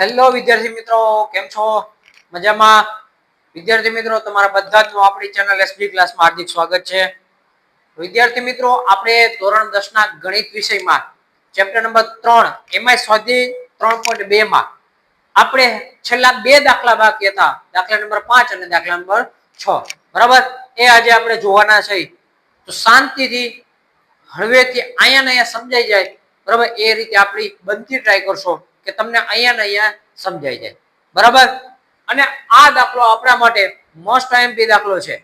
Hello વિદ્યાર્થી મિત્રો. કેમ છો? મજામાં? વિદ્યાર્થી મિત્રો, તમારા બધા જ આપણી ચેનલ એસબી ક્લાસમાં હાર્દિક સ્વાગત છે. વિદ્યાર્થી મિત્રો, આપણે ધોરણ દસ ના ગણિત વિષયમાં ચેપ્ટર નંબર ત્રણ, એમાં સ્વાધ્યાય ત્રણ પોઈન્ટ બે માં આપણે છેલ્લા બે દાખલા બાકી હતા. દાખલા નંબર પાંચ અને દાખલા નંબર છ. બરાબર? એ આજે આપણે જોવાના છે. તો શાંતિથી, હળવેથી અહીંયા ને અહીંયા સમજાઈ જાય. બરાબર? એ રીતે આપણી બનતી ટ્રાય કરશો. કે તમને અહીંયા ને અહીંયા સમજાઈ જાય. બરાબર? અને આ દાખલો આપણા માટે મોસ્ટ આઈએમપી દાખલો છે.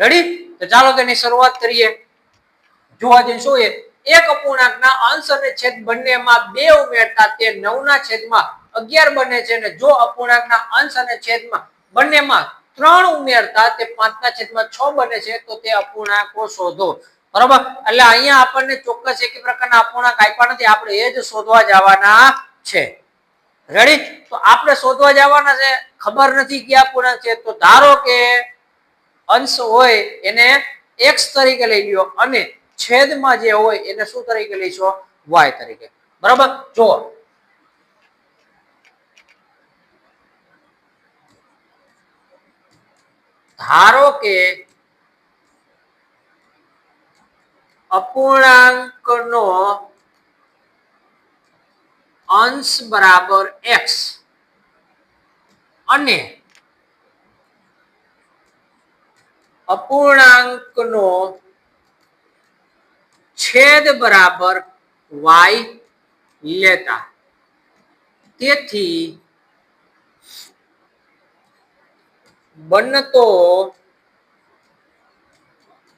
રેડી તો ચાલો તેની શરૂઆત કરીએ. જોવા જઈએ શું એ. એક અપૂર્ણાંકના અંશ અને છેદ બંનેમાં બે ઉમેરતા તે નવના છેદમાં અગિયાર બને છે અને જો અપૂર્ણાંકના અંશ અને છેદમાં બંનેમાં ત્રણ ઉમેરતા તે પાંચના છેદમાં છ બને છે, તો તે અપૂર્ણાંકો શોધો. બરોબર? એટલે અહીંયા આપણને ચોક્કસ એક પ્રકારના અપૂર્ણાંક આપ્યા નથી. આપણે એ જ શોધવા જવાના છે. રેડી તો આપણે શોધવા જવાના છે. ખબર નથી કે પૂર્ણાંક છે. તો ધારો કે અંશ હોય એને એક્સ તરીકે લઈ લ્યો અને છેદમાં જે હોય એને શું તરીકે લઈશો? વાય તરીકે. બરાબર? જો ધારો કે અપૂર્ણાંકનો અંશ બરાબર એક્સ. અને અપૂર્ણાંકનો છેદ બરાબર વાય લેતા. તેથી બનતો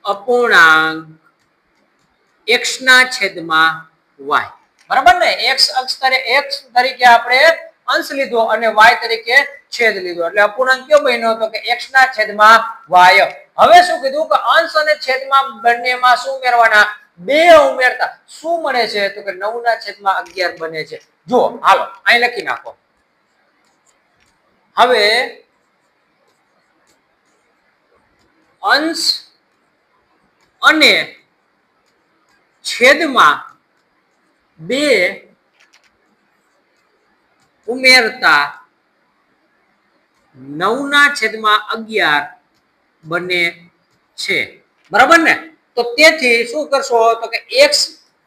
અપૂર્ણાંક એક્સ ના છેદમાં વાય. બરાબર ને? એક્સ અક્ષ એક્સ તરીકે આપણે અંશ લીધો અને વાય તરીકે છેદ લીધો. એટલે અપૂર્ણાંક કયો બન્યો હતો કે એક્સ ના છેદમાં વાય હવે શું કીધું? કે અંશ અને છેદમાં બંનેમાં શું ઉમેરવાના? બે ઉમેરતા. શું મળે છે? તો કે નવ ના છેદમાં અગિયાર બને છે. જુઓ, હાલો, અહીં લખી નાખો. હવે અંશ અને છેદમાં બે ઉમેરતા નવના છેદમાં અગિયાર બને છે. બરાબર ને? તો તેથી શું કરશો? તો કે એક્સ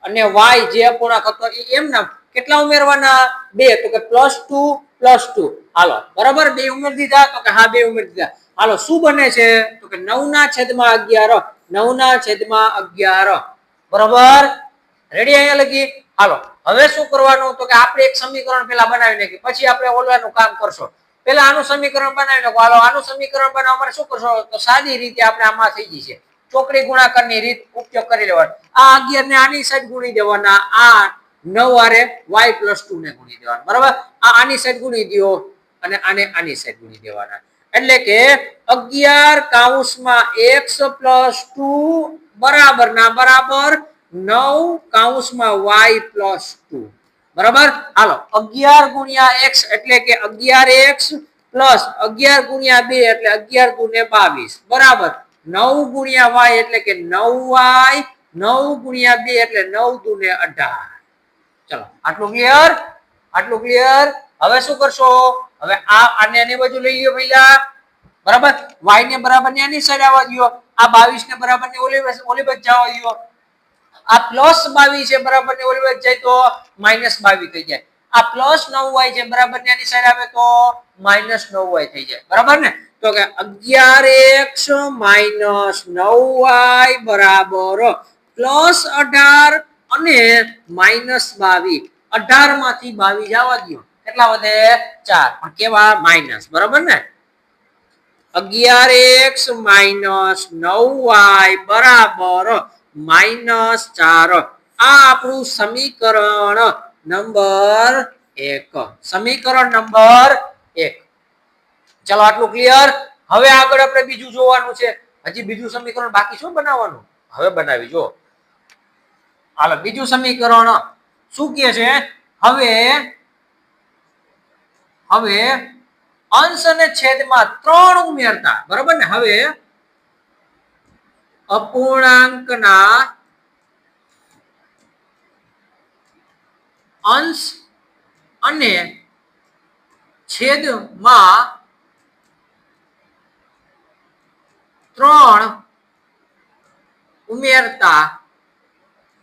અને વાય જે અપૂર્ણાંક હતો એ એમના કેટલા ઉમેરવાના? બે. તો કે પ્લસ ટુ પ્લસ ટુ. હાલો. બરાબર? બે ઉમેરી દીધા. તો કે હા, બે ઉમેરી દીધા. હાલો, શું બને છે? તો કે નવના છેદમાં અગિયાર. નવના છેદમાં અગિયાર. બરાબર? રેડી અહીંયા લગી હાલો, હવે શું કરવાનું તો કે આપણે એક સમીકરણ પેલા બનાવી નાખી પછી આપણે ઓલવાનું કામ કરશો. પેલા આનું સમીકરણ બનાવી નાખો. હાલો, આનું સમીકરણ બનાવવા માટે શું કરશો? તો સાદી રીતે આપણે આમાં થઈ જશે ચોકડી ગુણાકારની રીત ઉપયોગ કરી લેવાનો. આ અગિયાર ને આની સાઈડ ગુણી દેવાના. આ નવ આરે વાય પ્લસ ટુ ને ગુણી દેવાના. બરાબર? આ આની સાઈડ ગુણી દો અને આને આની સાઈડ ગુણી દેવાના. એટલે કે અગિયાર કાઉસમાં એક્સ પ્લસ ટુ બરાબર ના બરાબર નવ કાઉન્સમાં વાય પ્લસ ટુ બરાબર? હાલો, અગિયાર ગુણ્યા એક્સ એટલે કે અગિયાર એક્સ પ્લસ અગિયાર ગુણ્યા બે એટલે અગિયાર ગુણે બાવીસ. બરાબર? નવ ગુણ્યા વાય એટલે કે નવ વાય નવ ગુણ્યા બે એટલે નવ દુને અઢાર. ચલો, આટલું ક્લિયર આટલું ક્લિયર હવે શું કરશો? હવે આ આને આની બાજુ લઈ ગયો ભૈયા બરાબર? વાય ને બરાબર ને આની સાઈડ આવવા દો આ બાવીસ ને બરાબર ને ઓલી ઓલી બાજુ જવા દો આ પ્લસ બાવીસ છે, બરાબર ને ઓલી જાય તો માઇનસ બાવીસ થઈ જાય. આ પ્લસ નવ વાય છે, બરાબર ને આની સાઈડ આવે તો માઇનસ નવ વાય થઈ જાય. બરાબર ને? તો કે અગિયાર એક્સ માઇનસ નવ વાય બરાબર. પ્લસ અઢાર અને માઇનસ બાવીસ અઢારમાંથી બાવીસ જવા દો કેટલા વધે? ચાર. પણ કેવા? માઇનસ બરાબર ને? અગિયાર એક્સ માઇનસ નવ વાય બરાબર. માઇનસ ચાર. આ આપણું સમીકરણ નંબર એક. સમીકરણ નંબર એક. ચલો, આટલું ક્લિયર હવે આગળ આપણે બીજું જોવાનું છે. હજી બીજું સમીકરણ બાકી શું બનાવવાનું? હવે બનાવી જો હાલો, બીજું સમીકરણ. શું કહે છે? હવે હવે અંશ અને છેદમાં ત્રણ ઉમેરતા. બરાબર ને? હવે અપૂર્ણાંકના અંશ અને છેદમાં ત્રણ ઉમેરતા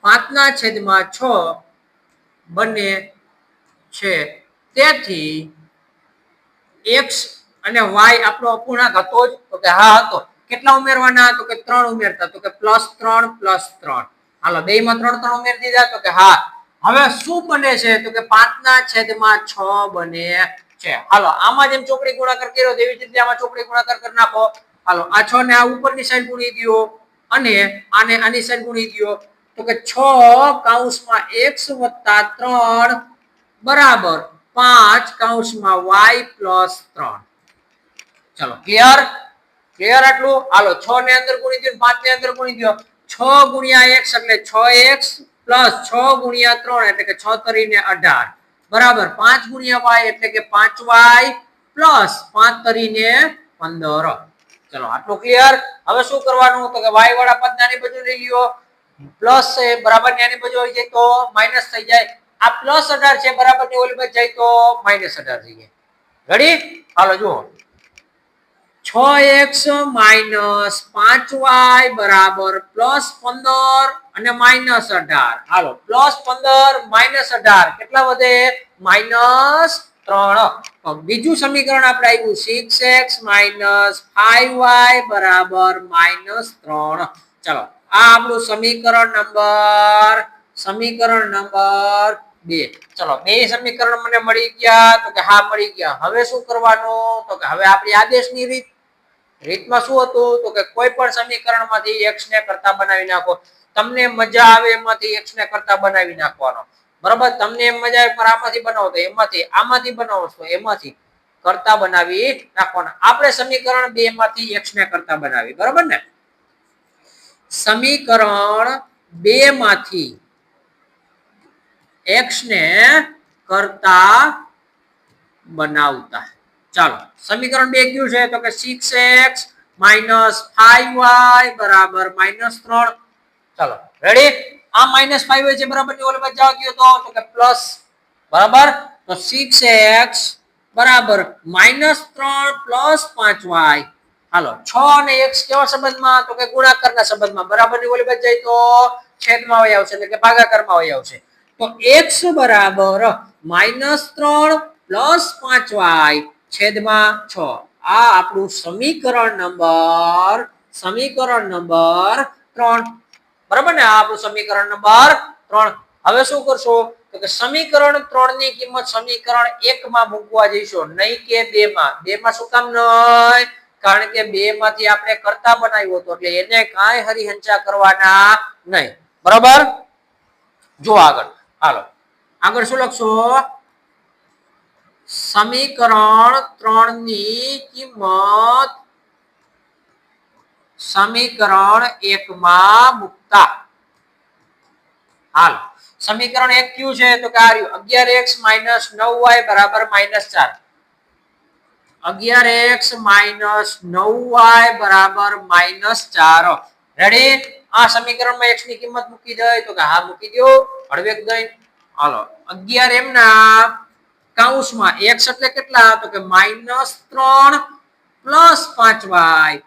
પાંચના છેદમાં છ બને છે. તેથી એક્સ અને વાય આપણો અપૂર્ણાંક હતો જ. તો કે હા, હતો. કેટલા ઉમેરવાના? તો કે ત્રણ ઉમેરતા. તો કે પ્લસ ત્રણ પ્લસ ત્રણ. હાલો બે માં ત્રણ ત્રણ ઉમેરી દીધા. તો કે હા. હવે શું બને છે? તો કે પાંચના છેદમાં છ બને છે. હાલો, આમાં જેમ ચોકડી ગુણાકાર કર્યો, તેવી જ રીતે આમાં ચોકડી ગુણાકાર કરી નાખો. હાલો, આ છ ને આ ઉપરની સાઈડ ગુણી દો અને આને આની સાઈડ ગુણી દો. તો કે છ કાઉસમાં એક્સ વત્તા ત્રણ બરાબર પાંચ કાઉસમાં વાય પ્લસ ત્રણ. ચલો, ક્લિયર? ક્લિયર આટલું? હાલો, છ ને અંદર ગુણી દો પાંચ ને અંદર ગુણી દો છ ગુણ્યા એક્સ એટલે છ એક્સ પ્લસ છ ગુણ્યા ત્રણ એટલે કે છ તરીને અઢાર. બરાબર? પાંચ ગુણ્યા વાય એટલે કે પાંચ વાય પ્લસ પાંચ તરીને પંદર. ચલો, આટલું ક્લિયર. હવે શું કરવાનું? તો કે વાય વાળા પદ નાની બાજુ લઈ ગયો પ્લસ છે, બરાબર? નાની બાજુ આવી જાય તો માઇનસ થઈ જાય. આ પ્લસ અઢાર છે, બરાબર? ની ઓલી બાજુ જાય તો માઇનસ અઢાર થઈ જાય. રેડી હાલો, જુઓ. છ એક્સ માઇનસ પાંચ વાય બરાબર પ્લસ પંદર અને માઇનસ અઢાર. હાલો, પ્લસ પંદર માઇનસ અઢાર, કેટલા વધે? માઇનસ ત્રણ. બીજું સમીકરણ આપણે આવ્યું six X minus five Y બરાબર માઇનસ ત્રણ. ચલો, આ આપણું સમીકરણ નંબર સમીકરણ નંબર બે. ચલો, બે સમીકરણ મને મળી ગયા, તો કે હા, મળી ગયા. હવે શું કરવાનું? તો કે હવે આપણી આદેશની રીત રીતમાં શું હતું? તો કે કોઈ પણ સમીકરણમાંથી એક્સ ને કરતા બનાવી નાખો. તમને મજા આવે એમાંથી એક્સ ને કરતા બનાવી નાખવાનો. બરાબર? તમને એમ મજા આવે, પણ આમાંથી બનાવો તો એમાંથી, આમાંથી બનાવો એમાંથી કરતા બનાવી નાખવાના. આપણે સમીકરણ બે માંથી એક્સ ને કરતા બનાવી. બરાબર ને? સમીકરણ બે માંથી એક્સ ને કરતા બનાવતા. ચાલો, સમીકરણ બે કયું છે? તો કે six X minus five Y બરાબર માઇનસ ત્રણ. ચાલો રેડી આ માઇનસ ફાઈવ છે બરાબરની ઓલમાં જવા ગયો તો કે પ્લસ બરાબર? તો સિક્સ એક્સ બરાબર માઇનસ ત્રણ પ્લસ પાંચ વાય હાલો, છ અને એક્સ કેવા સંબંધમાં? તો કે ગુણાકારના સંબંધમાં. બરાબરની ઓલી જાય તો છેદમાં વહી આવશે, એટલે કે ભાગાકારમાં વહી આવશે. તો એક્સ બરાબર માઇનસ ત્રણ પ્લસ પાંચ વાય છેદમાં છ. આ આપણું સમીકરણ નંબર સમીકરણ નંબર ત્રણ. બરાબર ને? આપણું સમીકરણ નંબર ત્રણ. હવે શું કરશો? તો કે સમીકરણ ત્રણની કિંમત સમીકરણ એક માં મૂકવા જઈશો. નહીં કે બે માં બે માં શું કામ નહીં? કારણ કે બે માંથી આપણે કરતા બનાવ્યો હતો. એટલે એને કાંઈ હરિહંચા કરવાના નહીં. બરાબર? જો આગળ. હાલો. આગળ શું લખશો? સમીકરણ ત્રણની કિંમત સમીકરણ એક માં મુકતા. હાલ, સમીકરણ એક કયું છે? તો કે આ રહ્યું. અગિયાર એક્સ માઇનસ નવ વાય બરાબર માઇનસ ચાર. અગિયાર એક્સ માઇનસ નવ વાય બરાબર માઇનસ ચાર. રેડી આ સમીકરણમાં એક્સની કિંમત મૂકી દે. તો કે હા, મૂકી દો હળવેક દઈ. હાલો, અગિયાર એમના કૌંસમાં એક્સ એટલે કેટલા? તો કે માઇનસ ત્રણ પ્લસ પાંચ વાય.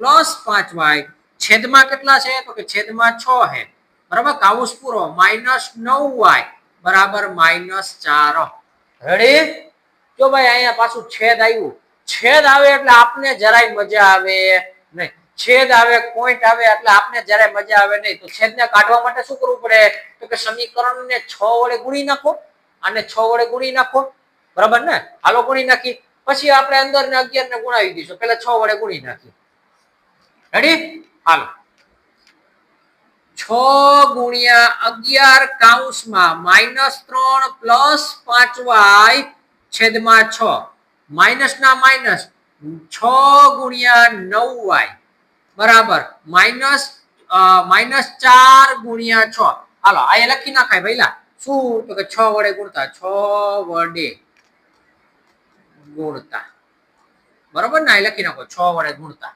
પ્લસ પાંચ વાય. છેદમાં કેટલા છે? તો કે છેદમાં છ હે બરાબર? કાઉસ પૂરો. માઇનસ નવ વાય. બરાબર? માઇનસ ચાર. રેડી જો ભાઈ અહીંયા પાછું છેદ આવ્યું. છેદ આવે એટલે આપને જરાય મજા આવે નહીં. છેદ આવે પોઈન્ટ આવે એટલે આપને જરાય મજા આવે નહીં. તો છેદને કાઢવા માટે શું કરવું પડે? તો કે સમીકરણને છ વડે ગુણી નાખો. અને છ વડે ગુણી નાખો. બરાબર ને? હાલો ગુણી નાખી. પછી આપણે અંદર ને અગિયાર ને ગુણાવી દઈશું. પેલા છ વડે ગુણી નાખી રેડી હાલો. છ ગુણ્યા અગિયાર કાઉન્સમાં માઇનસ ત્રણ પ્લસ પાંચ વાય છેદમાં છ. માઇનસ ના માઇનસ છ ગુણ્યા નવ વાય. બરાબર. માઇનસ માઇનસ ચાર ગુણ્યા છ. હાલો આ લખી નાખાય ભાઈલા. શું? તો કે છ વડે ગુણતા. છ વડે ગુણતા. બરોબર ને? લખી નાખો. છ વડે ગુણતા.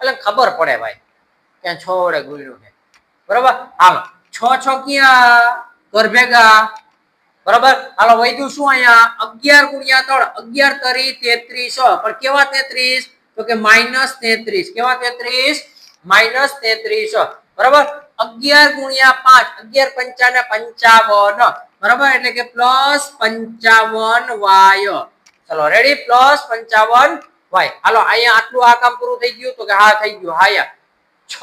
એટલે ખબર પડે ભાઈ. ક્યાં છ વડે ગુણ્યું છે. બરોબર? હાલો. છ છ ક્યાં? ઘર ભેગા. બરાબર? હાલો વૈદ્યુ શું અહીંયા? અગિયાર ગુણ્યા ત્રણ. અગિયાર તરી તેત્રીસ. પણ કેવા તેત્રીસ? તો કે માઇનસ તેત્રીસ. કેવા તેત્રીસ? માઇનસ તેત્રીસ. બરાબર? અગિયાર ગુણ્યા પાંચ, અગિયાર પંચાને પંચાવન. બરાબર? એટલે કે પ્લસ પંચાવન વાય. ચલો રેડી પ્લસ પંચાવન વાય. હાલો, અહીંયા આટલું આ કામ પૂરું થઈ ગયું તો કે હા, થઈ ગયું. હા છ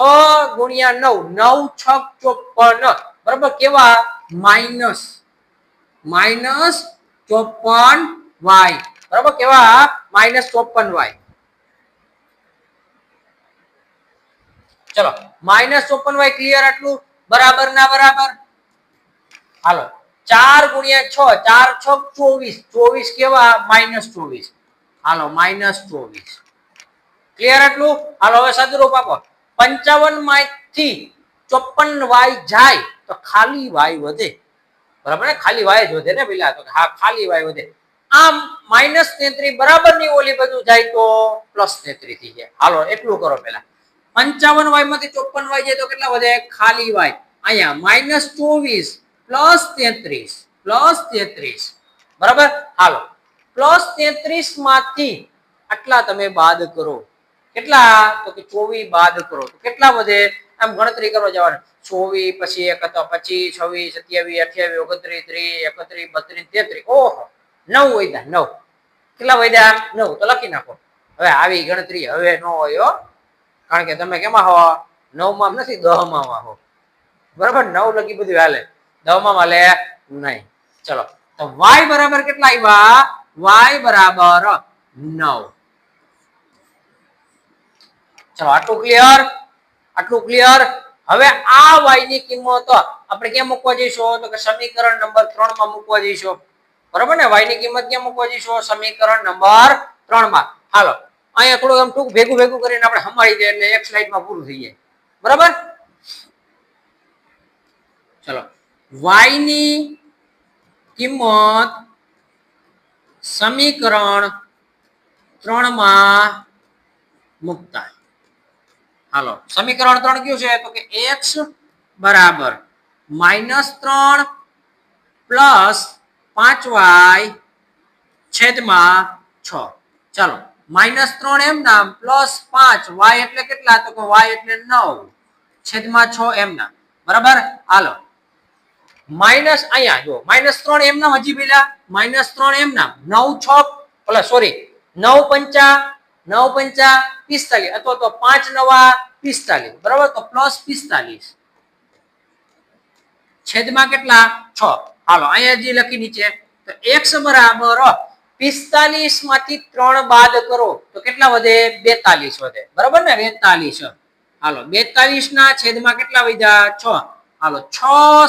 ગુણ્યા નવ નવ છ ચોપન. બરાબર? કેવા? માઇનસ માઇનસ ચોપન વાય. બરાબર? કેવા? માઇનસ ચોપન વાય. ચલો. માઇનસ ચોપન વાય ક્લિયર આટલું? બરાબર, ના બરાબર? હાલો. ચાર ગુણ્યા છ, ચાર છ ચોવીસ. ચોવીસ કેવા? માઇનસ ચોવીસ. હાલો માઇનસ ચોવીસ. ક્લિયર આટલું? હાલો, હવે સદરૂપ આપો. પંચાવનમાંથી ચોપન વાય જાય તો ખાલી વાય વધે. બરાબર ને? ખાલી વાય જ વધે ને પેલા? તો હા, ખાલી વાય વધે. આમ માઇનસ તેત્રી બરાબરની ઓલી બધું જાય તો પ્લસ તેત્રી થઈ જાય. હાલો, એટલું કરો પેલા. પંચાવન વાયમાંથી ચોપન વાય જાય તો કેટલા વધે? ખાલી વાય. અહીંયા માઇનસ ચોવીસ પ્લસ તેત્રીસ પ્લસ તેત્રીસ. બરાબર? હાલો. પ્લસ તેત્રીસમાંથી આટલા તમે બાદ કરો. કેટલા? તો કે ચોવીસ બાદ કરો. તો કેટલા વધે? આમ ગણતરી કરવા જવાનું. ચોવીસ પછી એક હતો પછી છવ્વીસ, સત્યાવીસ, અઠ્યાવીસ, ઓગણત્રીસ, ત્રીસ, એકત્રીસ, બત્રીસ, તેત્રીસ. ઓહો! નવ વધ્યા, નવ. કેટલા વધ્યા? નવ. તો લખી નાખો. હવે આવી ગણતરી હવે ન હોય કારણ કે તમે કેમાં હો નવમાં નથી, દહમાં હો બરાબર? નવ લગી બધું હાલે દહમાં હાલે નહીં. ચલો. તો વાય બરાબર કેટલા આવ્યા? વાય બરાબર નવ. ચલો, આટલું ક્લિયર આટલું ક્લિયર હવે આ વાયની કિંમત આપણે ક્યાં મૂકવા જઈશું? તો કે સમીકરણ નંબર ત્રણમાં મૂકવા જઈશું. બરાબર ને? વાયની કિંમત ક્યાં મૂકવા જઈશું? સમીકરણ નંબર ત્રણમાં. હાલો. અહીંયા થોડું આમ ટૂંક ભેગું ભેગું કરીને આપણે હમાડી દે એટલે એક સ્લાઇડમાં પૂરું થઈ જાય. બરાબર? ચલો. y ની કિંમત સમીકરણ 3 માં મૂકતા હાલો. સમીકરણ ત્રણ કયું છે? તો કે એક્સ બરાબર માઇનસ ત્રણ પ્લસ પાંચ વાય છેદમાં છ. ચાલો. માઇનસ ત્રણ એમ નામ પ્લસ પાંચ વાય એટલે કેટલા તો કે વાય એટલે નવ. છેદમાં છ એમ નામ. બરાબર? હાલો. માઇનસ અહીંયા, જો, માઇનસ ત્રણ એમ નામ હજી પેલા માઇનસ ત્રણ એમ નામ, નવ છ, ઓલા સોરી નવ પંચા નવ પંચા પિસ્તાલીસ, અથવા તો પાંચ નવા પિસ્તાલીસ, બરાબર? તો પ્લસ પિસ્તાલીસ. છેદમાં કેટલા? છ. હાલો, અહીંયા જે લખી નીચે, તો એક્સ બરાબર પિસ્તાલીસમાંથી ત્રણ બાદ કરો, તો કેટલા વધે? બેતાલીસ વધે. બરાબર ને? બેતાલીસ. હાલો, બેતાલીસ ના છેદમાં કેટલા વધ્યા? છ. હાલો, છ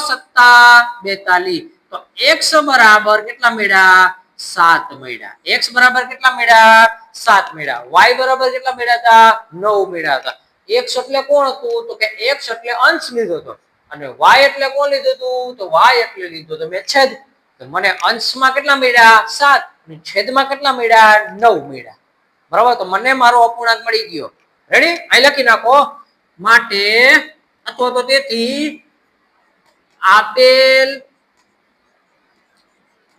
સત્તા બેતાલીસ. તો એક્સ બરાબર કેટલા મેળ્યા? સાત મળ્યા. એક્સ બરાબર કેટલા મેળ્યા? સાત મેળા વાય બરાબર કેટલા મેળા હતા? નવ મેળા હતા. એક્સ એટલે કોણ હતું? તો કે એક્સ એટલે અંશ લીધો હતો. અને વાય એટલે કોણ લીધું હતું? તો વાય એટલે લીધો તો મેં છેદ. મને અંશમાં કેટલા મેળ્યા? સાત. છેદમાં કેટલા મળ્યા? નવ મળ્યા. બરાબર? તો મને મારો અપૂર્ણાંક મળી ગયો. રેડી અહીં લખી નાખો. માટે અથવા તો તેથી આપેલ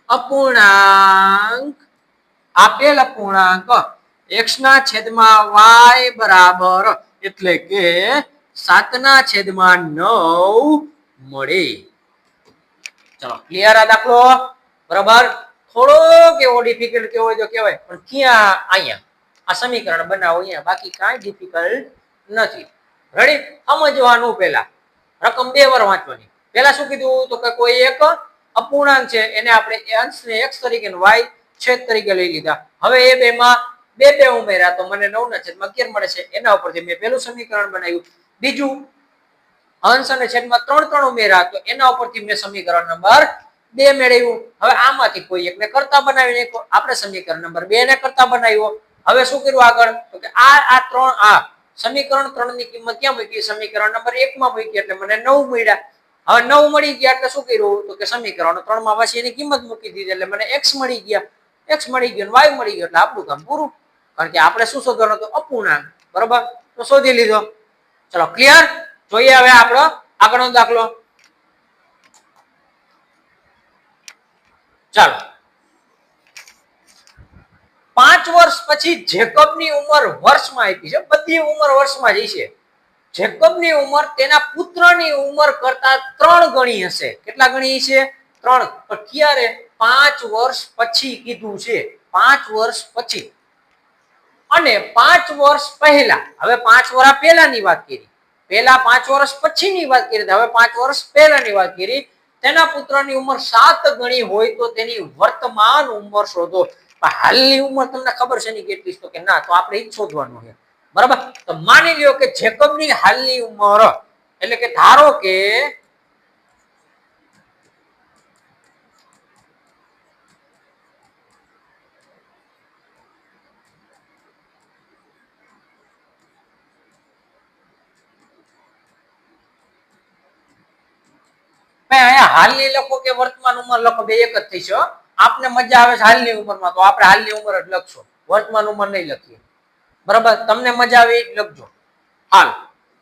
અપૂર્ણાંક આપેલ અપૂર્ણાંક એક્સ ના છેદમાં વાય બરાબર એટલે કે સાત ના છેદમાં નવ મળે. ચલો ક્લિયર આ દાખલો. બરાબર? થોડોક એવો ડિફિકલ્ટ કેવો જો કહેવાય, પણ ક્યાં અહીંયા? આ સમીકરણ બનાવો અહીંયા. બાકી કાંઈ ડિફિકલ્ટ નથી. રેડી સમજવાનું પહેલા. રકમ બે વાર વાંચવાની. પહેલા શું કીધું? તો કે કોઈ એક અપૂર્ણાંક છે, એને આપણે અંશને એક્સ તરીકે વાય છેદ તરીકે લઈ લીધા. હવે એ બેમાં બે બે ઉમેર્યા, તો મને નવ ના છેદમાં અગિયાર મળે છે. એના ઉપરથી મેં પહેલું સમીકરણ બનાવ્યું. બીજું અંશ અને છેદમાં ત્રણ ત્રણ ઉમેર્યા, તો એના ઉપરથી મેં સમીકરણ નંબર બે મેળવ્યું. હવે આમાંથી કોઈ એકને કરતા બનાવીને આપણે સમીકરણ નંબર બે ને કરતા બનાવ્યો. હવે શું કર્યું આગળ? તો કે આ આ ત્રણ, આ સમીકરણ ત્રણની કિંમત ક્યાં મૂકી? સમીકરણ નંબર એક માં મૂકી. એટલે મને નવ મળ્યા. હવે નવ મળી ગયા એટલે શું કર્યું? તો કે સમીકરણ ત્રણમાં પછી એની કિંમત મૂકી દીધી. એટલે મને એક્સ મળી ગયા. એક્સ મળી ગયો વાય મળી ગયો. એટલે આપણું કામ પૂરું. કારણ કે આપણે શું શોધવાનું હતું? અપૂર્ણાંક. બરોબર? તો શોધી લીધો. ચલો ક્લિયર જોઈએ હવે આપણો આગળનો દાખલો. ચાલો. પાંચ વર્ષ પછી જેકબની ઉંમર વર્ષમાં આપી છે. બધી ઉંમર વર્ષમાં જ છે. જેકબની ઉંમર તેના પુત્રની ઉંમર કરતા ત્રણ ગણી હશે. કેટલા ગણી છે? ત્રણ. ક્યારે? પાંચ વર્ષ પછી કીધું છે. પાંચ વર્ષ પછી. અને પાંચ વર્ષ પહેલા. હવે પાંચ વર્ષ પહેલાની વાત કરી. પહેલા પાંચ વર્ષ પછીની વાત કરી. હવે પાંચ વર્ષ પહેલાની વાત કરી. તેના પુત્રની ઉંમર સાત ગણી હોય તો તેની વર્તમાન ઉંમર શોધો. હાલની ઉંમર તમને ખબર છે ની કેટલી તો કે ના, તો આપણે એ શોધવાનું છે. બરાબર? તો માની લ્યો કે જેકબની હાલની ઉંમર, એટલે કે ધારો કે અહીંયા હાલની લખો કે વર્તમાન ઉંમર લખો, બે એક જ થઈ છે આપને મજા આવે છે હાલની ઉંમરમાં, તો આપણે હાલની ઉંમર જ લખશો. વર્તમાન ઉંમર નહીં લખીએ. બરાબર? તમને મજા આવે એ લખજો. હાલ.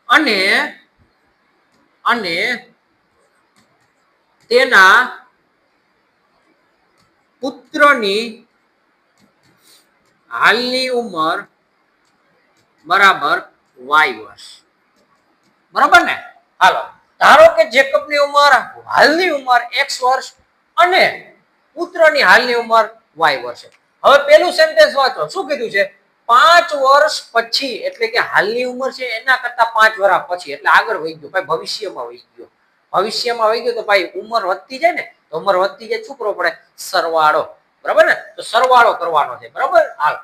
અને અને તેના પુત્રની હાલની ઉંમર બરાબર વાય વર્ષ. બરાબર ને? હાલો. ધારો કે જેકબની ઉંમર, હાલની ઉંમર એક્સ વર્ષ અને પુત્રની હાલની ઉંમર વાય વર્ષ હવે પેલું સેન્ટેન્સ વાંચો. શું કીધું છે? પાંચ વર્ષ પછી, એટલે કે હાલની ઉંમર છે એના કરતા પાંચ વર્ષ પછી. એટલે આગળ વહી ગયો. ભાઈ, ભવિષ્યમાં વહી ગયો. ભવિષ્યમાં વહી ગયો તો ભાઈ ઉંમર વધતી જાય ને, તો ઉંમર વધતી જાય શું કરવો પડે સરવાળો. બરાબર ને? તો સરવાળો કરવાનો છે. બરાબર? હાલ.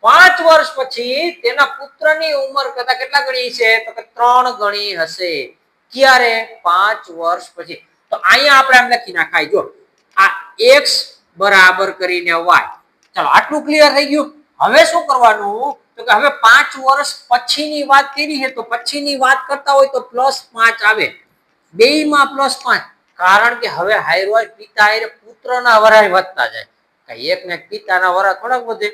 પાંચ વર્ષ પછી તેના પુત્રની ઉંમર કરતા કેટલા ગણી છે? તો કે ત્રણ ગણી હશે. ક્યારે પાંચ વર્ષ પછી. તો અહીંયા આપણે એમ લખી નાખાય, જો, આ એક્સ બરાબર કરીને વાય ચાલો, આટલું ક્લિયર થઈ ગયું. હવે શું કરવાનું? તો કે હવે પાંચ વર્ષ પછીની વાત કરી છે? તો પછીની વાત કરતા હોય તો પ્લસ પાંચ આવે. બેયમાં પ્લસ પાંચ. કારણ કે હવે હાયર પિતા હારે પુત્રના વરાય વધતા જાય. એક ને પિતાના વરા થોડાક વધે.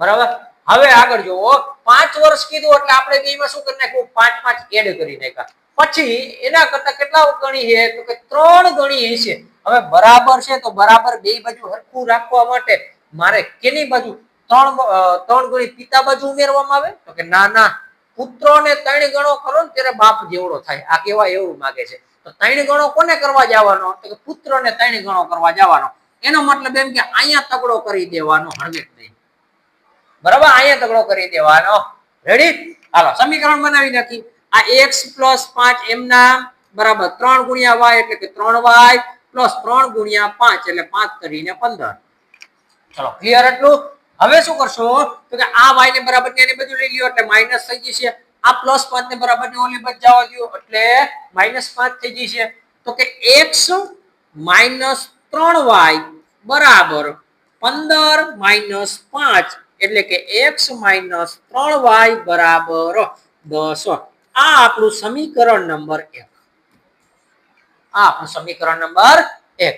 બરાબર? હવે આગળ જુઓ, પાંચ વર્ષ કીધું એટલે આપણે બે માં શું કરી નાખ્યું? પાંચ પાંચ એડ કરી નાખ્યા. પછી એના કરતા કેટલા ગણી છે? તો કે ત્રણ ગણી છે હવે બરાબર છે તો બરાબર બે બાજુ હરખું રાખવા માટે મારે કેની બાજુ? ત્રણ ત્રણ ગણી પિતા બાજુ ઉમેરવામાં આવે? તો કે ના ના, પુત્રોને ત્રણ ગણો કરો ને ત્યારે બાપ જેવડો થાય. આ કેવા એવું માગે છે. તો ત્રણ ગણો કોને કરવા જવાનો? તો કે પુત્રને ત્રણ ગણો કરવા જવાનો. એનો મતલબ એમ કે અહીંયા તગડો કરી દેવાનો હળવેક દઈ બરાબર? અહીંયા તગડો કરી દેવાનો. રેડી હાલો, સમીકરણ બનાવી નાખી. આ એક્સ પ્લસ પાંચ એમના બરાબર ત્રણ ગુણ્યા વાય એટલે કે ત્રણ વાય પ્લસ ત્રણ ગુણ્યા પાંચ એટલે પાંચ કરીને પંદર. ચલો ક્લિયર એટલું હવે શું કરશો? તો કે આ વાય ને બરાબર ને બધું લઈ લ્યો એટલે માઇનસ થઈ જશે. આ પ્લસ પાંચ ને બરાબર ને ઓલી બાજુ જવા એટલે માઇનસ પાંચ થઈ જશે. તો કે એક્સ માઇનસ ત્રણ વાય બરાબર પંદર માઇનસ પાંચ એટલે કે એક્સ માઇનસ ત્રણ વાય બરાબર દસ. આ આપણું સમીકરણ નંબર એક. આ આપણું સમીકરણ નંબર એક.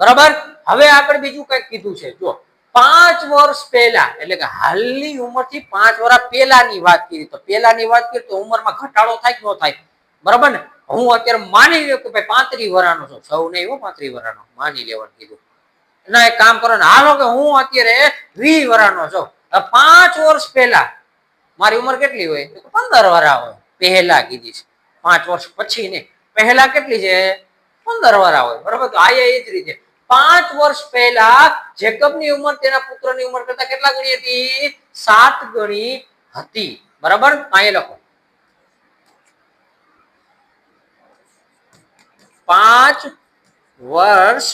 બરાબર? હવે આપણે બીજું કંઈક કીધું છે. જો પાંચ વર્ષ પહેલા, એટલે કે હાલની ઉંમરથી પાંચ વર્ષ પહેલાની વાત કરી. તો પહેલાની વાત કરી તો ઉંમરમાં ઘટાડો થાય કે ન થાય? બરાબર ને? હું અત્યારે માની લ્યો કે ભાઈ પાંત્રી વર્ષનો છું. સૌ નહીં હો પાંત્રી વર્ષનો માની લેવાનું કીધું. ના, એક કામ કરો ને. હાલો કે હું અત્યારે વી વર્ષનો છું. પાંચ વર્ષ પહેલા, મારી ઉંમર કેટલી હોય? પંદર વર્ષ હોય. પહેલા કીધી છે. પાંચ વર્ષ પછી ને પહેલા કેટલી છે? પંદર વર્ષ હોય. બરોબર? તો આ એ જ રીતે. પાંચ વર્ષ પહેલા જેકબની ઉંમર તેના પુત્રની ઉંમર કરતા કેટલા ગણી હતી? સાત ગણી હતી. બરાબર? અહીંયા લખો. પાંચ વર્ષ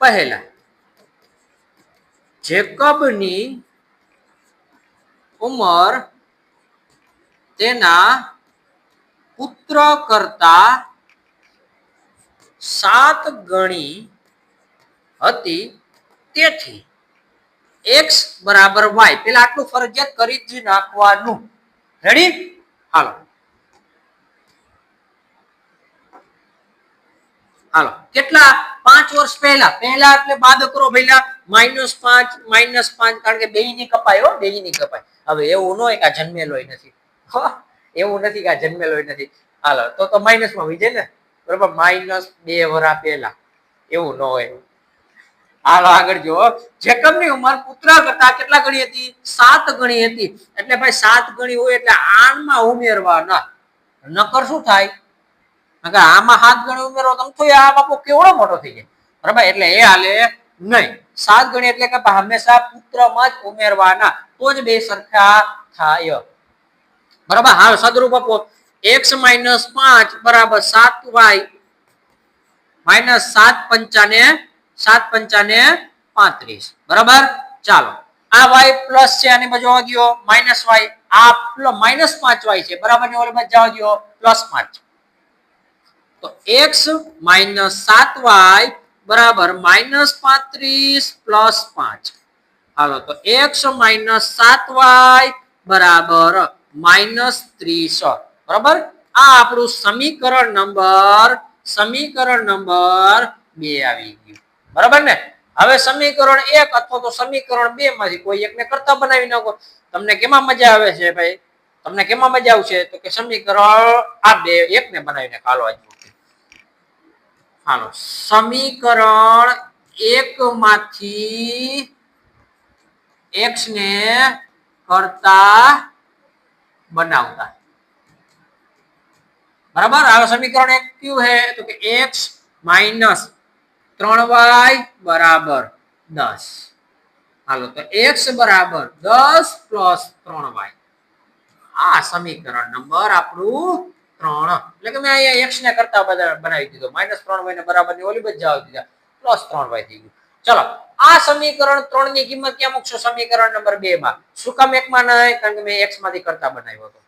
પહેલા જેકબની ઉંમર તેના પુત્ર કરતા સાત ગણી હતી તેથી એક્સ બરાબર વાય. પેલા આટલું ફરજિયાત કરી જ નાખવાનું. રેડી હાલો. હાલો. કેટલા? પાંચ વર્ષ પહેલા. પહેલા એટલે બાદ કરો પહેલા માઇનસ પાંચ માઇનસ પાંચ. કારણ કે બે ની કપાય હો બે ની કપાય. હવે એવું ન હોય કે આ જન્મેલોય નથી. એવું નથી કે આ જન્મેલો નથી. હાલો, તો તો માઇનસમાં વિજય ને? બરોબર માઇનસ બે વરા પહેલા. એવું ન હોય. હાલો, આગળ જો જેકબની ઉંમર પુત્ર કરતા કેટલા ગણી હતી? સાત ગણી હતી. એટલે ભાઈ, સાત ગણી હોય એટલે આણમાં ઉમેરવાના. નકર શું થાય? નકર આમાં સાત ગણી ઉમેરો તમે તો આ બાપુ કેવડો મોટો થઈ જાય બરાબર, એટલે એ હાલે નહીં. સાત ગણી એટલે કે હંમેશા પુત્રમાં જ ઉમેરવાના. તો જ બે સરખા થાય. બરાબર? હાલ સદરૂપ આપો. એક્સ માઇનસ પાંચ બરાબર સાત વાય માઇનસ સાત પંચાને સાત પંચાને પાંત્રીસ. બરાબર? ચાલો. આ વાય પ્લસ છે, આની બાજુ આવવા ગયો. માઇનસ વાય આ માઇનસ પાંચ વાય છે. બરાબર? ઓલી બાજુ જવા ગયો. પ્લસ પાંચ. તો એક્સ માઇનસ સાત વાય બરાબર માઇનસ પાંત્રીસ પ્લસ પાંચ. હાલો, તો એક્સ માઇનસ સાત વાય બરાબર માઇનસ ત્રીસ બરાબર? આ આપણું સમીકરણ નંબર સમીકરણ નંબર બે આવી ગયું. બરાબર ને? હવે સમીકરણ એક અથવા તો સમીકરણ બે માંથી કોઈ એકને કરતા બનાવી નાખો. તમને કેમાં મજા આવે છે ભાઈ? તમને કેમાં મજા આવશે? તો કે સમીકરણ આ બે એકને બનાવીને કાલો આજ હાલો, સમીકરણ એક માંથી એક્સ ને કરતા બનાવતા. બરાબર? આ સમીકરણ એક કયું है તો કે એક્સ માઇનસ ત્રણ વાય બરાબર દસ. હાલો, તો એક્સ બરાબર દસ પ્લસ ત્રણ વાય આ સમીકરણ નંબર આપણું ત્રણ. એટલે કે મેં અહીંયા એક્સ ને કરતા બધા બનાવી દીધો. માઇનસ ત્રણ વાય ને બરાબરની ઓલી બધી જવા દીધા. પ્લસ ત્રણ વાય થઈ ગયું. ચલો આ સમીકરણ ત્રણની કિંમત ક્યાં મૂકશો? સમીકરણ નંબર બે માં. શું કામ એક માં નહીં? કારણ કે મેં એક્સમાંથી કરતા બનાવ્યો હતો.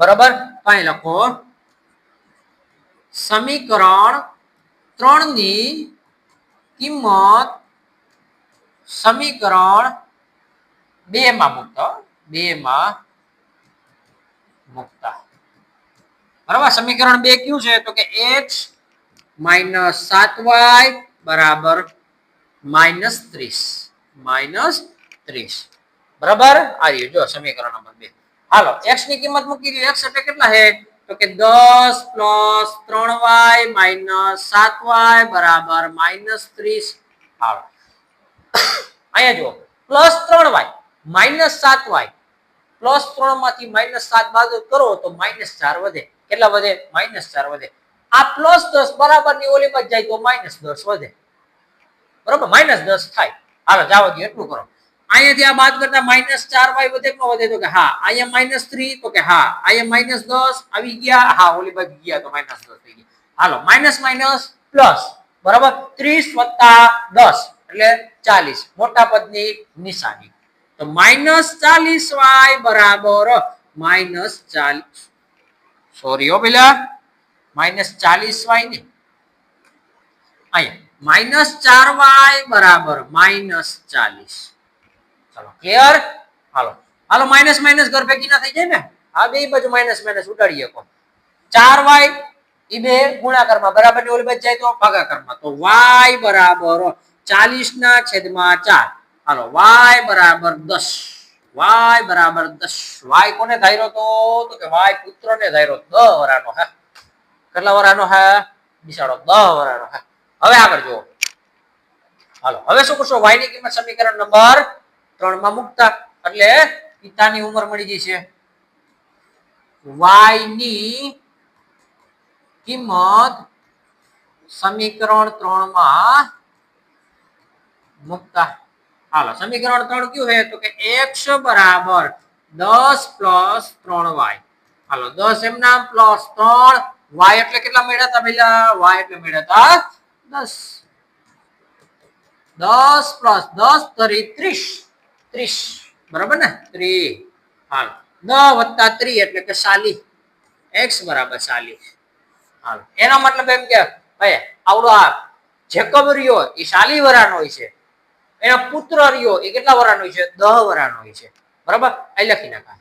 બરાબર? કઈ લખો. સમીકરણ ત્રણની કિંમત સમીકરણ બે માં મૂકતા. બે માં મૂકતા. બરાબર? સમીકરણ બે કયું છે? તો કે એક્સ માઇનસ સાત વાય બરાબર માઇનસ ત્રીસ. માઇનસ ત્રીસ. બરાબર? આ રહ્યું. જો, સમીકરણ નંબર બે. હાલો એક્સની કિંમત મૂકી દો એક્સ એટલે કેટલા છે? તો કે દસ પ્લસ ત્રણ વાય માઇનસ સાત વાય બરાબર માઇનસ ત્રીસ. હાલો. અહીંયા જુઓ. પ્લસ ત્રણ વાય માઇનસ સાત વાય. પ્લસ ત્રણમાંથી માઇનસ સાત બાદ કરો તો માઇનસ ચાર વધે. કેટલા વધે? માઇનસ ચાર વધે. આ પ્લસ દસ બરાબરની ઓલી બાજુ જાય તો માઇનસ દસ વધે. બરાબર? માઇનસ દસ થાય. હાલો જાવ દો એટલું કરો. અહીંયાથી આ બાદ કરતા માઇનસ ચાર વાય વધે કે વધે તો કે હા, અહીંયા માઇનસ થ્રી તો કે હા, અહીંયા માઇનસ દસ, આવી ગયા. હા, ઓલી બાજુ ગયા તો માઇનસ દસ થઈ ગયા. હાલો માઇનસ માઇનસ પ્લસ બરાબર? ત્રીસ વત્તા દસ, એટલે ચાલીસ. મોટા પદની નિશાની. તો માઇનસ ચાલીસ વાય બરાબર માઇનસ ચાલીસ. સોરી હો પેલા માઇનસ ચાલીસ વાય ને. અહીંયા. માઇનસ ચાર વાય બરાબર માઇનસ ચાલીસ. ચલો ક્લિયર હાલો. હાલો માઇનસ માઇનસ ઘર ભેગી ના થઈ જાય ને? આ બે બાજુ માઇનસ માઇનસ ઉડાડીએ કો ચાર વાય એ બે ગુણાકારમાં બરાબરની ઓલી બાજુ જાય તો ભાગાકારમાં. તો વાય બરાબર ચાલીસ ના છેદમાં ચાર. હાલો, વાય બરાબર દસ. વાય બરાબર દસ. વાય કોને ધાર્યો તો? તો કે વાય પુત્ર ને ધાર્યો. દ વરાનો હા. કેટલા વરાનો હા? બિસાડો દ વરાનો હે. હવે આગળ જુઓ. હાલો, હવે શું કરશો? વાયની કિંમત સમીકરણ નંબર ત્રણમાં મૂકતા. એટલે પિતાની ઉંમર મળી જશે વાયની કિંમત સમીકરણ ત્રણમાં મૂકતા. હાલો, સમીકરણ ત્રણ કયું છે? તો કે એક્સ બરાબર દસ પ્લસ ત્રણ વાય હાલો, દસ એમના પ્લસ ત્રણ વાય એટલે કેટલા મળ્યા હતા પેલા વાય એટલે મળ્યા હતા દસ. દસ પ્લસ દસ તરી ત્રીસ. ત્રીસ. બરાબર ને? ત્રી. હાલ. ન વત્તા ત્રી એટલે કે સાલી એક્સ બરાબર સાલી હાલ. એનો મતલબ એમ કે ભાઈ આવડો આ જેકબ રહ્યો એ સાલી વરાનો હોય છે. એના પુત્ર રહ્યો એ કેટલા વરાનો હોય છે? દહ વરાનો હોય છે. બરાબર? અહીં લખી નાખા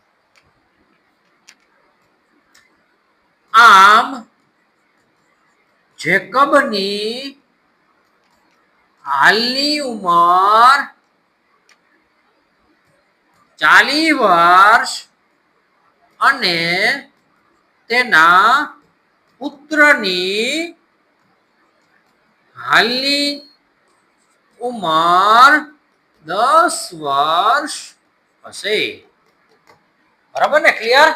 આમ જેકબની હાલની ઉંમર ચાલી વર્ષ અને તેના પુત્રની હાલની ઉંમર દસ વર્ષ હશે. બરાબર ને? ક્લિયર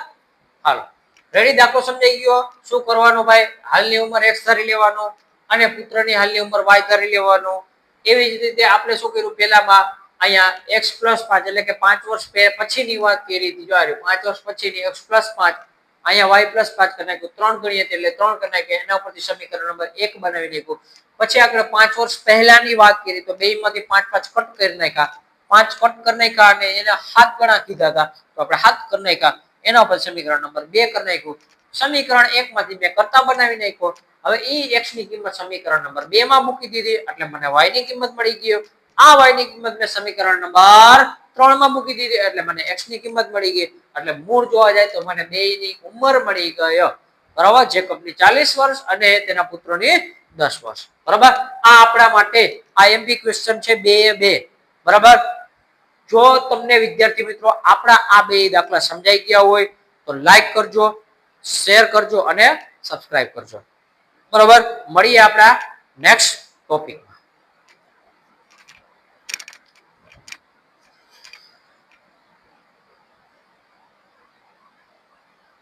હાલો. રેડી દાખલો સમજાઈ ગયો. શું કરવાનું ભાઈ? હાલની ઉંમર એક્સ ધરી લેવાનો અને પુત્રની હાલની ઉંમર વાય ધરી લેવાનું. એવી જ રીતે આપણે શું કર્યું? પહેલામાં અહીંયા એક્સ પ્લસ પાંચ, એટલે કે પાંચ વર્ષ પછીની વાત કરી હતી. જો પાંચ વર્ષ પછીની એક્સ પ્લસ પાંચ, અહીંયા વાય પ્લસ પાંચ કરી નાખ્યું. ત્રણ ગણીએ હતી એટલે ત્રણ કરી નાખ્યા એના ઉપરથી સમીકરણ નંબર એક બનાવી નાખ્યું. પછી આપણે પાંચ વર્ષ પહેલાની વાત કરી, તો બે માંથી પાંચ પાંચ કટ કરી નાખ્યા. પાંચ કટ કરી નાખ્યા અને એને હાથ ગણા કીધા હતા. તો આપણે હાથ કરી નાખ્યા. એના પર સમીકરણ નંબર બે કરી નાખ્યું. સમીકરણ એક માંથી મેં કરતા બનાવી નાખ્યો. હવે ઈ એક્સની કિંમત સમીકરણ નંબર બે માં મૂકી દીધી. એટલે મને વાયની કિંમત મળી ગયો. આ વાયની કિંમત મેં સમીકરણ નંબર ત્રણમાં મૂકી દીધી. એટલે મને એક્સની કિંમત મળી ગઈ. એટલે મૂળ જોવા જાય તો મને બે ની ઉંમર મળી ગયો. બરાબર? જેકબની ચાલીસ વર્ષ અને તેના પુત્રોની દસ વર્ષ. બરાબર? આ આપણા માટે આ એમપી ક્વેશ્ચન છે બે બે. બરાબર? જો તમને વિદ્યાર્થી મિત્રો આપણા આ બે દાખલા સમજાઈ ગયા હોય, તો લાઈક કરજો શેર કરજો અને સબસ્ક્રાઈબ કરજો. બરોબર? મળીએ આપણા નેક્સ્ટ ટોપિક